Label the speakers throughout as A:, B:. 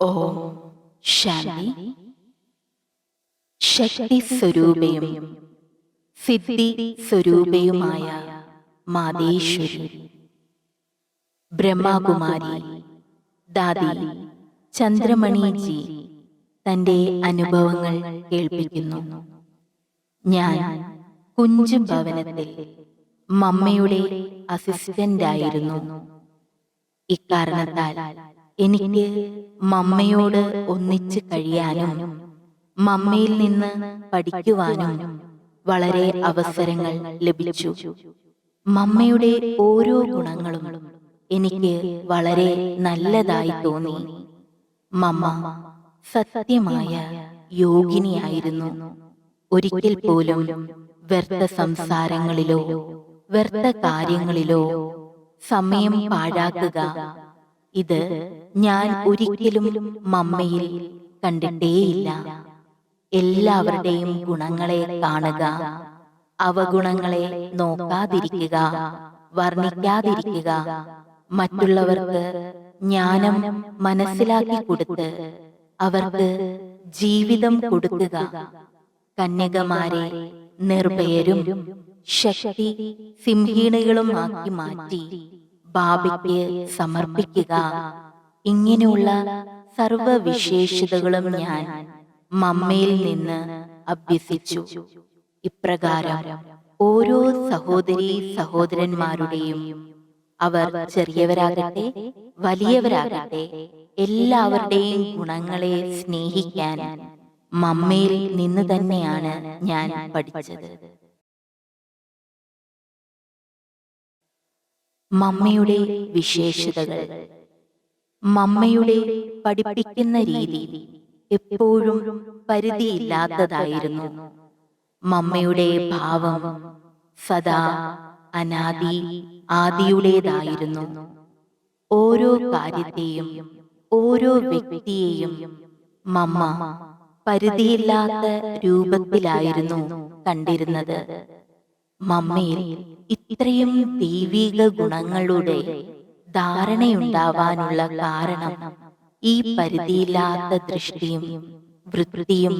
A: ഓം ശാന്തി. ശക്തി സ്വരൂപയും സിദ്ധി സ്വരൂപയുമായ മാതേശ്വരി. ബ്രഹ്മകുമാരി ദാദി ചന്ദ്രമണിജി തന്റെ അനുഭവങ്ങൾ കേൾപ്പിക്കുന്നു. ഞാൻ കുഞ്ചു ഭവനത്തിൽ മമ്മയുടെ അസിസ്റ്റന്റായിരുന്നു ഇക്കാരണത്താൽ എനിക്ക് മമ്മയോട് ഒന്നിച്ച് കഴിയാനും മമ്മയിൽ നിന്ന് പഠിക്കുവാനും വളരെ അവസരങ്ങൾ ലഭിച്ചു. മമ്മയുടെ ഓരോ ഗുണങ്ങളും എനിക്ക് വളരെ നല്ലതായി തോന്നി. മമ്മ സത്യമായ യോഗിനിയായിരുന്നു. ഒരിക്കൽ പോലും വ്യർത്ഥ സംസാരങ്ങളിലോ വ്യർത്ഥ കാര്യങ്ങളിലോ സമയം പാഴാക്കുക ഇത് ഞാൻ ഒരിക്കലും മമ്മയിൽ കണ്ടിട്ടേയില്ല. എല്ലാവരുടെയും ഗുണങ്ങളെ കാണുക അവഗുണങ്ങളെ നോക്കാതിരിക്കുക വർണിക്കാതിരിക്കുക. മറ്റുള്ളവർക്ക് ജ്ഞാനം മനസ്സിലാക്കി കൊടുത്ത് അവർക്ക് ജീവിതം കൊടുക്കുക. കന്യകമാരെ നിർഭയരും ശക്തി സിംഹീണികളുമാക്കി മാറ്റി. ബാബയ്ക്ക് സമർപ്പിക്കുക. ഇങ്ങനെയുള്ള സർവവിശേഷതകളും ഞാൻ മമ്മയിൽ നിന്ന് അഭ്യസിച്ചു. ഇപ്രകാരം ഓരോ സഹോദരി സഹോദരന്മാരുടെയും അവർ ചെറിയവരാകട്ടെ വലിയവരാകട്ടെ എല്ലാവരുടെയും ഗുണങ്ങളെ സ്നേഹിക്കാൻ മമ്മയിൽ നിന്ന് തന്നെയാണ് ഞാൻ പഠിച്ചത്. മമ്മയുടെ വിശേഷതകൾ. മമ്മയുടെ പഠിപ്പിക്കുന്ന രീതി എപ്പോഴും പരിധിയില്ലാത്തതായിരുന്നു. മമ്മയുടെ ഭാവം സദാ അനാദി ആദിയുടേതായിരുന്നു. ഓരോ കാര്യത്തെയും ഓരോ വ്യക്തിയെയും മമ്മ പരിധിയില്ലാത്ത രൂപത്തിലായിരുന്നു കണ്ടിരുന്നത്. മമ്മയിൽ ഇത്രയും ദൈവിക ഗുണങ്ങളുടെ ധാരണയുണ്ടാവാനുള്ള കാരണം ഈ പരിധിയില്ലാത്ത ദൃഷ്ടിയും വൃത്തിയും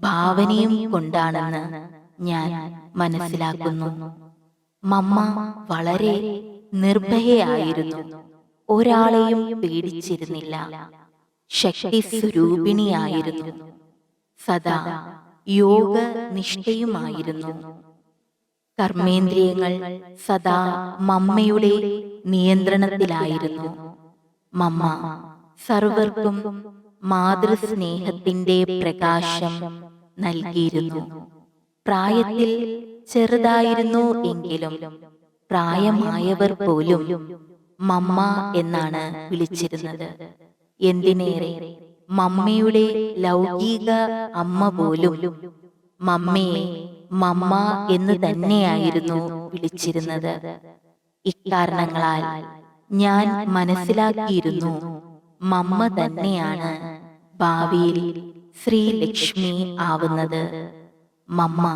A: ഭാവനയും കൊണ്ടാണെന്ന് ഞാൻ മനസ്സിലാക്കുന്നു. മമ്മ വളരെ നിർഭയയായിരുന്നു. ഒരാളെയും പേടിച്ചിരുന്നില്ല. ശക്തി സ്വരൂപിണിയായിരുന്നു സദാ യോഗ നിഷ്ഠയുമായിരുന്നു കർമ്മേന്ദ്രിയങ്ങൾ സദാ മമ്മയുടെ നിയന്ത്രണത്തിലായിരുന്നു. മമ്മ സർവർക്കും മാതൃസ്നേഹത്തിന്റെ പ്രകാശം നൽകിയിരുന്നു. പ്രായത്തിൽ ചെറുതായിരുന്നു എങ്കിലും പ്രായമായവർ പോലും മമ്മ എന്നാണ് വിളിച്ചിരുന്നത്. എന്തിനേറെ മമ്മയുടെ ലൗകിക അമ്മ പോലും മമ്മയെ മമ്മ എന്ന് തന്നെയായിരുന്നു വിളിച്ചിരുന്നത്. ഇക്കാരണങ്ങളാൽ ഞാൻ മനസ്സിലാക്കിയിരുന്നു മമ്മ തന്നെയാണ് ഭാവിയിൽ ശ്രീലക്ഷ്മി ആവുന്നത്. മമ്മ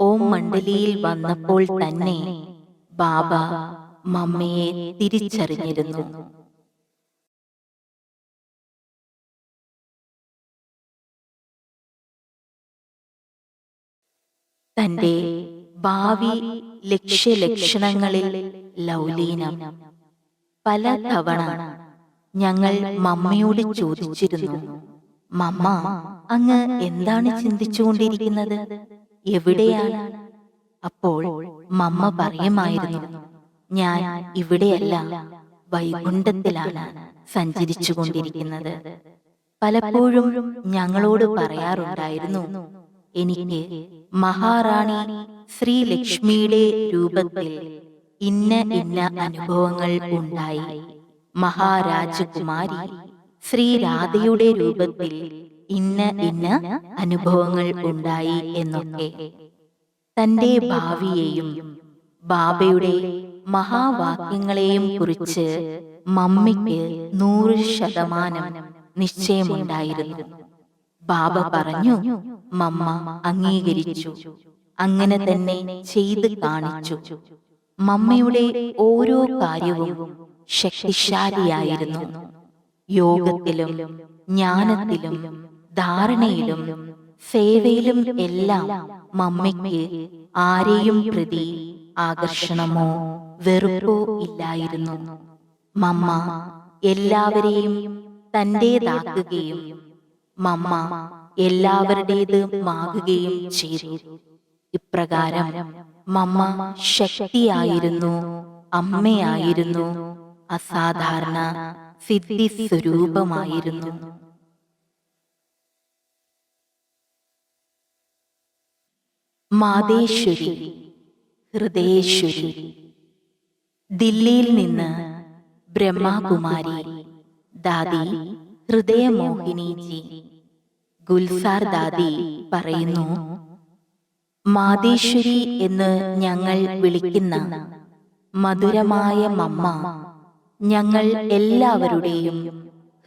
A: ഓം മണ്ഡലിയിൽ വന്നപ്പോൾ തന്നെ ബാബ മമ്മയെ തിരിച്ചറിഞ്ഞിരുന്നു. തന്റെ ഭാവി ലക്ഷ്യലക്ഷണങ്ങളിൽ ലൗലീനം. പല തവണ ഞങ്ങൾ മമ്മയോട് ചോദിച്ചിരുന്നു മമ്മ അങ്ങ് എന്താണ് ചിന്തിച്ചുകൊണ്ടിരിക്കുന്നത്? എവിടെയാണ്? അപ്പോൾ മമ്മ പറയുമായിരുന്നു ഞാൻ ഇവിടെയല്ല വൈകുണ്ഠത്തിലാണ് സഞ്ചരിച്ചു കൊണ്ടിരിക്കുന്നത് പലപ്പോഴും ഞങ്ങളോട് പറയാറുണ്ടായിരുന്നു എനിക്ക് മഹാറാണി ശ്രീലക്ഷ്മിയുടെ രൂപത്തിൽ ഇന്ന ഇന്ന അനുഭവങ്ങൾ ഉണ്ടായി. മഹാരാജകുമാരി ശ്രീരാധയുടെ രൂപത്തിൽ ഇന്ന ഇന്ന അനുഭവങ്ങൾ ഉണ്ടായി എന്നൊക്കെ. തന്റെ ഭാവിയെയും ബാബയുടെ മഹാവാക്യങ്ങളെയും കുറിച്ച് മമ്മിക്ക് നൂറ് ശതമാനം നിശ്ചയമുണ്ടായിരുന്നു. ബാബ പറഞ്ഞു മമ്മ അംഗീകരിച്ചു. അങ്ങനെ തന്നെ ചെയ്ത് കാണിച്ചു. മമ്മയുടെ ഓരോ കാര്യവും ശക്തിശാലിയായിരുന്നു. യോഗത്തിലും ജ്ഞാനത്തിലും ധാരണയിലും സേവയിലും എല്ലാം മമ്മയ്ക്ക് ആരെയും പ്രതി ആകർഷണമോ വെറുപ്പോ ഇല്ലായിരുന്നു. മമ്മ എല്ലാവരെയും തന്റേതാക്കുകയും മമ്മ എല്ലാവരുടേത് മാകുകയും ചെയ്തു. ഇപ്രകാരം മമ്മ ശക്തിയായിരുന്നു അമ്മയായിരുന്നു അസാധാരണ സിദ്ധി സ്വരൂപമായിരുന്നു മാതേശ്വരി ഹൃദയേശ്വരി ദില്ലിയിൽ നിന്ന് ബ്രഹ്മകുമാരി ദാദി ഹൃദയമോഹിനിജി ഗുൽസാർ ദാദി പറയുന്നു മാതേശ്വരി എന്ന് ഞങ്ങൾ വിളിക്കുന്ന മധുരമായ മമ്മ ഞങ്ങൾ എല്ലാവരുടെയും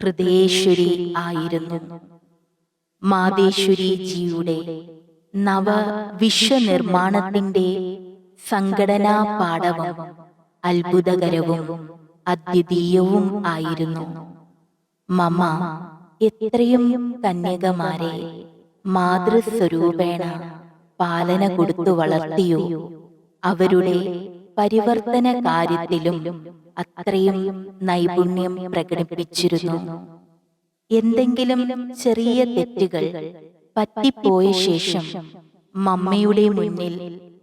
A: ഹൃദയേശ്വരി ആയിരുന്നു. മാതേശ്വരിജിയുടെ നവ വിശ്വനിർമ്മാണത്തിന്റെ സംഘടനാ പാഠവും അത്ഭുതകരവും അദ്വിതീയവും ആയിരുന്നു. മമ എത്രയും കന്യകമാരെ മാതൃസ്വരൂപേണ പാലന കൊടുത്തു വളർത്തിയോ. അവരുടെ പരിവർത്തന കാര്യത്തിലും അത്രയും നൈപുണ്യം പ്രകടിപ്പിച്ചിരുന്നു. എന്തെങ്കിലും ചെറിയ തെറ്റുകൾ പറ്റിപ്പോയ ശേഷം മമ്മയുടെ മുന്നിൽ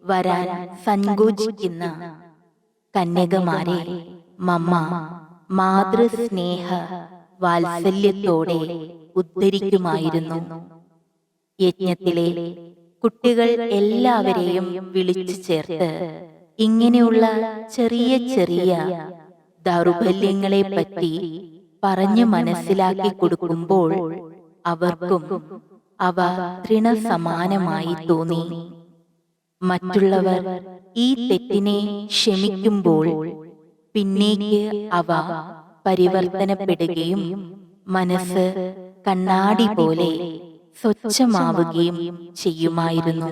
A: വരാൻ സങ്കോചിക്കുന്ന കന്യകമാരെ മമ്മ മാതൃസ്നേഹ വാത്സല്യത്തോടെ ഉദ്ധരിക്കുമായിരുന്നു. യജ്ഞത്തിലെ കുട്ടികൾ എല്ലാവരെയും വിളിച്ചു ചേർത്ത് ഇങ്ങനെയുള്ള ചെറിയ ചെറിയ ദൗർബല്യങ്ങളെ പറ്റി പറഞ്ഞു മനസ്സിലാക്കി കൊടുക്കുമ്പോൾ അവർക്കും അവ തൃണസമാനമായി തോന്നി. മറ്റുള്ളവർ ഈ തെറ്റിനെ ക്ഷമിക്കുമ്പോൾ പിന്നേക്ക് അവ പരിവർത്തനപ്പെടുകയും മനസ്സ് കണ്ണാടി പോലെ സ്വച്ഛമാവുകയും ചെയ്യുമായിരുന്നു.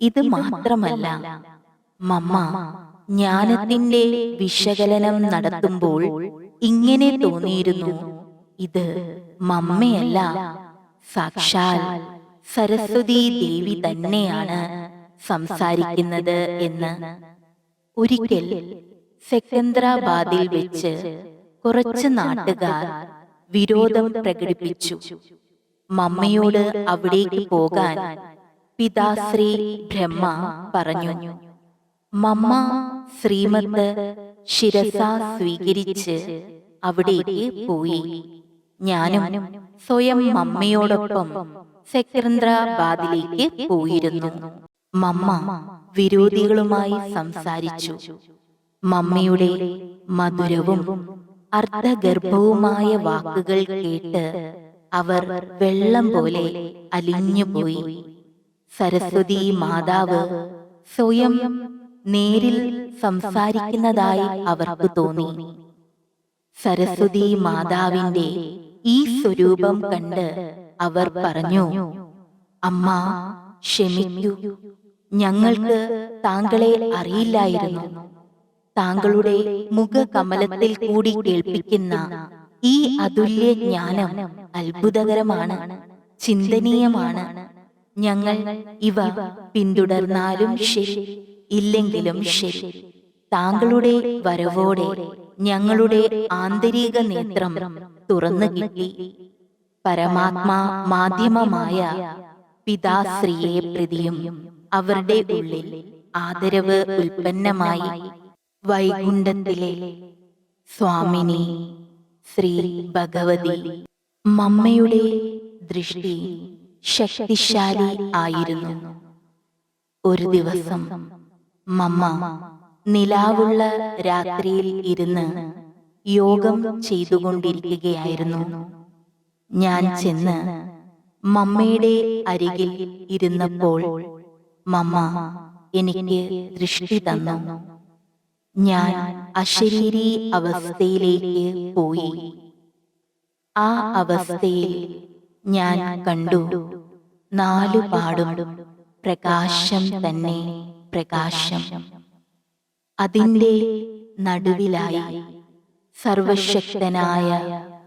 A: ഇത് മാത്രമല്ല മമ്മ ജ്ഞാനത്തിന്റെ വിശകലനം നടത്തുമ്പോൾ ഇങ്ങനെ തോന്നിയിരുന്നു ഇത് മമ്മയല്ല സാക്ഷാൽ സരസ്വതി ദേവി തന്നെയാണ് സംസാരിക്കുന്നത് എന്ന്. ഒരിക്കൽ സെക്കന്ദ്രാബാദിൽ വെച്ച് കുറച്ച് നാട്ടുകാർ വിരോധം പ്രകടിപ്പിച്ചു. മമ്മയോട് അവിടേക്ക് പോകാൻ പിതാശ്രീ ബ്രഹ്മ പറഞ്ഞു മമ്മ ശ്രീമത്ത് ശിരസ സ്വീകരിച്ച് അവിടേക്ക് പോയി. ഞാനും സ്വയം മമ്മയോടൊപ്പം സെക്കന്ദ്രാബാദിലേക്ക് പോയിരുന്നു. മമ്മ വിരോധികളുമായി സംസാരിച്ചു. മമ്മയുടെ മധുരവും അർദ്ധഗർഭവുമായ വാക്കുകൾ കേട്ട് അവർ വെള്ളം പോലെ അലിഞ്ഞുപോയി. സരസ്വതി മാതാവ് സ്വയം നേരിൽ സംസാരിക്കുന്നതായി അവർക്ക് തോന്നി. സരസ്വതി മാതാവിന്റെ ഈ സ്വരൂപം കണ്ട് അവർ പറഞ്ഞു അമ്മ ക്ഷമിക്കൂ. ഞങ്ങൾക്ക് താങ്കളെ അറിയില്ലായിരുന്നു. താങ്കളുടെ മുഖകമലത്തിൽ കൂടി കേൾപ്പിക്കുന്ന ഈ അതുല്യ ജ്ഞാനം അത്ഭുതകരമാണ് ചിന്തനീയമാണ്. ഞങ്ങൾ ഇവ പിന്തുടർന്നാലും ശരി ഇല്ലെങ്കിലും ശരി. താങ്കളുടെ വരവോടെ ഞങ്ങളുടെ ആന്തരിക നേത്രം തുറന്നു കിട്ടി. പരമാത്മാ മാധ്യമമായ പിതാശ്രീയെ പ്രതിയും അവരുടെ ഉള്ളിൽ ആദരവ് ഉൽപ്പന്നമായി വൈകുണ്ഠത്തിലെ സ്വാമിനി ശ്രീ ഭഗവതി. മമ്മയുടെ ദൃഷ്ടി ശക്തിശാലി ആയിരുന്നു. ഒരു ദിവസം മമ്മ നിലാവുള്ള രാത്രിയിൽ ഇരുന്ന് യോഗം ചെയ്തുകൊണ്ടിരിക്കുകയായിരുന്നു. ഞാൻ ചെന്ന് മമ്മയുടെ അരികിൽ ഇരുന്നപ്പോൾ മമ്മ എനിക്ക് ദൃഷ്ടി തന്നു. ഞാൻ അശരീരി അവസ്ഥയിലേക്ക് പോയി. ആ അവസ്ഥയിൽ ഞാൻ കണ്ടു നാലു പാടും പ്രകാശം തന്നെ പ്രകാശം. അതിന്റെ നടുവിലായി സർവശക്തനായ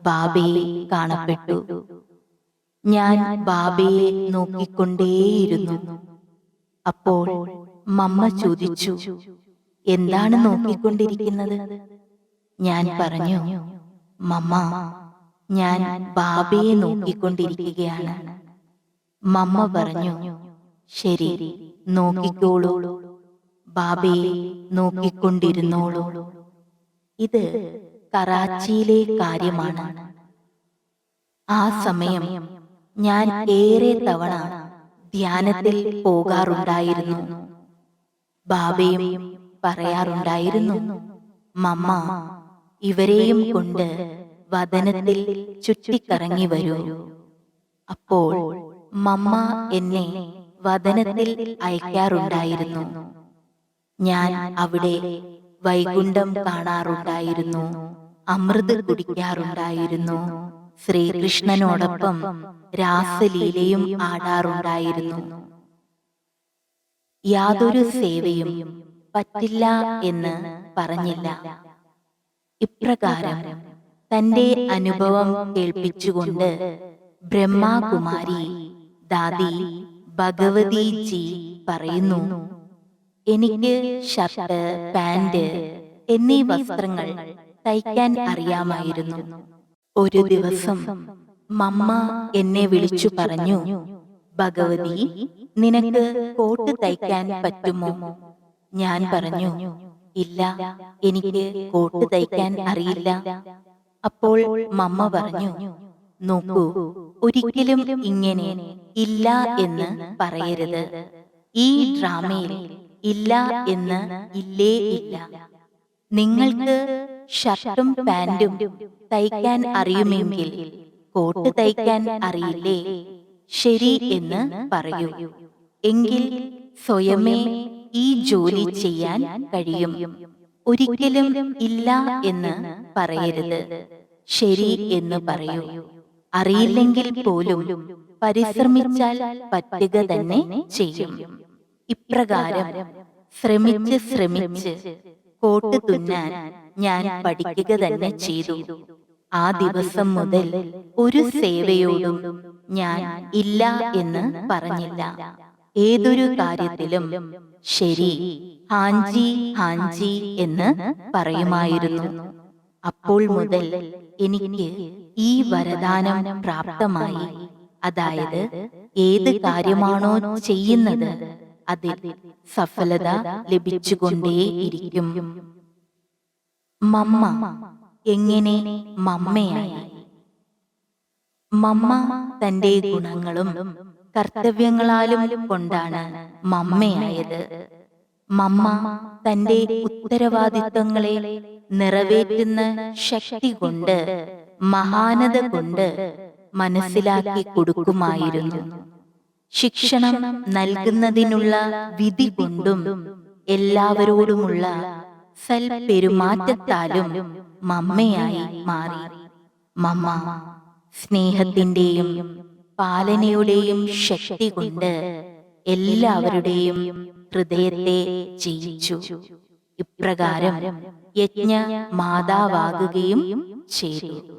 A: ബാബയെ കാണപ്പെട്ടു. ഞാൻ ബാബയെ നോക്കിക്കൊണ്ടേയിരുന്നു. അപ്പോൾ മമ്മ ചോദിച്ചു എന്താണ് നോക്കിക്കൊണ്ടിരിക്കുന്നത്? ഞാൻ പറഞ്ഞു മമ്മ ഞാൻ ബാബയെ നോക്കിക്കൊണ്ടിരിക്കുകയാണ്. മമ്മ പറഞ്ഞു ശരി നോക്കിക്കോളൂ. ബാബയെ നോക്കിക്കൊണ്ടിരുന്നോളൂ. ഇത് കറാച്ചിയിലെ കാര്യമാണ്. ആ സമയം ഞാൻ ഏറെ തവണ ധ്യാനത്തിൽ പോകാറുണ്ടായിരുന്നു. ബാബയും പറയാറുണ്ടായിരുന്നു. മമ്മ ഇവരെയും കൊണ്ട് വതനത്തിൽ ചുറ്റിക്കറങ്ങി വരൂ. അപ്പോൾ മമ്മ എന്നെ വതനത്തിൽ അയക്കാറുണ്ടായിരുന്നു. ഞാൻ അവിടെ വൈകുണ്ഠം കാണാറുണ്ടായിരുന്നു. അമൃത് കുടിക്കാറുണ്ടായിരുന്നു. ശ്രീകൃഷ്ണനോടൊപ്പം രാസലീലയും ആടാറുണ്ടായിരുന്നു. യാതൊരു സേവയും പറ്റില്ല എന്ന് പറഞ്ഞില്ല. ഇപ്രകാരം തന്റെ അനുഭവം കേൾപ്പിച്ചുകൊണ്ട് ബ്രഹ്മാകുമാരി ദാദി ഭഗവതിജി പറയുന്നു എനിക്ക് ഷർട്ട് പാന്റ് എന്നീ വസ്ത്രങ്ങൾ തയ്ക്കാൻ അറിയാമായിരുന്നു. ഒരു ദിവസം മമ്മ എന്നെ വിളിച്ചു പറഞ്ഞു ഭഗവതി നിനക്ക് കോട്ട് തയ്ക്കാൻ പറ്റുമോ? ഞാൻ പറഞ്ഞു ഇല്ല എനിക്ക് കോട്ട് തയ്ക്കാൻ അറിയില്ല. അപ്പോൾ മമ്മ പറഞ്ഞു നോക്കൂ ഒരിക്കലും ഇങ്ങനെ ഇല്ല എന്ന് പറയരുത്. ഈ ഡ്രാമയിൽ ഇല്ല എന്ന് ഇല്ലേ ഇല്ല. നിങ്ങൾക്ക് ഷർട്ടും പാന്റും തയ്ക്കാൻ അറിയുമെങ്കിൽ കോട്ട് തയ്ക്കാൻ അറിയില്ലേ? ശരി എന്ന് പറയൂ. എങ്കിൽ സ്വയമേ ഈ ജോലി ചെയ്യാൻ കഴിയും. ഒരിക്കലും ഇല്ല എന്ന് പറയരുത്. ശരി എന്ന് പറയൂ. അറിയില്ലെങ്കിൽ പോലും പരിശ്രമിച്ചാൽ പറ്റുക തന്നെ ചെയ്യും. ഇപ്രകാരം ശ്രമിച്ച് ശ്രമിച്ച് കോട്ട് തുന്നാൻ ഞാൻ പഠിക്കുക തന്നെ ചെയ്തു. ആ ദിവസം മുതൽ ഒരു സേവയോടും ഞാൻ ഇല്ല എന്ന് പറഞ്ഞില്ല. ഏതൊരു കാര്യത്തിലും ശരി ഹാഞ്ചി ഹാഞ്ചി എന്ന് പറയുമായിരുന്നു. അപ്പോൾ മുതൽ എനിക്ക് ഈ വരദാനം പ്രാപ്തമായി. അതായത് ഏത് കാര്യമാണോ ചെയ്യുന്നത് അതിൽ സഫലത ലഭിച്ചുകൊണ്ടേയിരിക്കും. മമ്മ എങ്ങനെ മമ്മയായി? മമ്മ തന്റെ ഗുണങ്ങളും കർത്തവ്യങ്ങളാലും കൊണ്ടാണ് മമ്മയായത്. മമ്മ തന്റെ ഉത്തരവാദിത്വങ്ങളെ നിറവേറ്റുന്ന ശക്തി കൊണ്ട് മഹാനത കൊണ്ട് മനസ്സിലാക്കി കൊടുക്കുമായിരുന്നു. ശിക്ഷണം നൽകുന്നതിനുള്ള വിധി കൊണ്ടും എല്ലാവരോടുമുള്ള സൽപെരുമാറ്റത്താലും മമ്മയായി മാറി. മമ്മ സ്നേഹത്തിന്റെയും പാലനയുടെയും ശക്തി കൊണ്ട് എല്ലാവരുടെയും ഹൃദയത്തെ ജയിച്ചു. ഇപ്രകാരം യജ്ഞ മാതാവാകുകയും ചെയ്തു.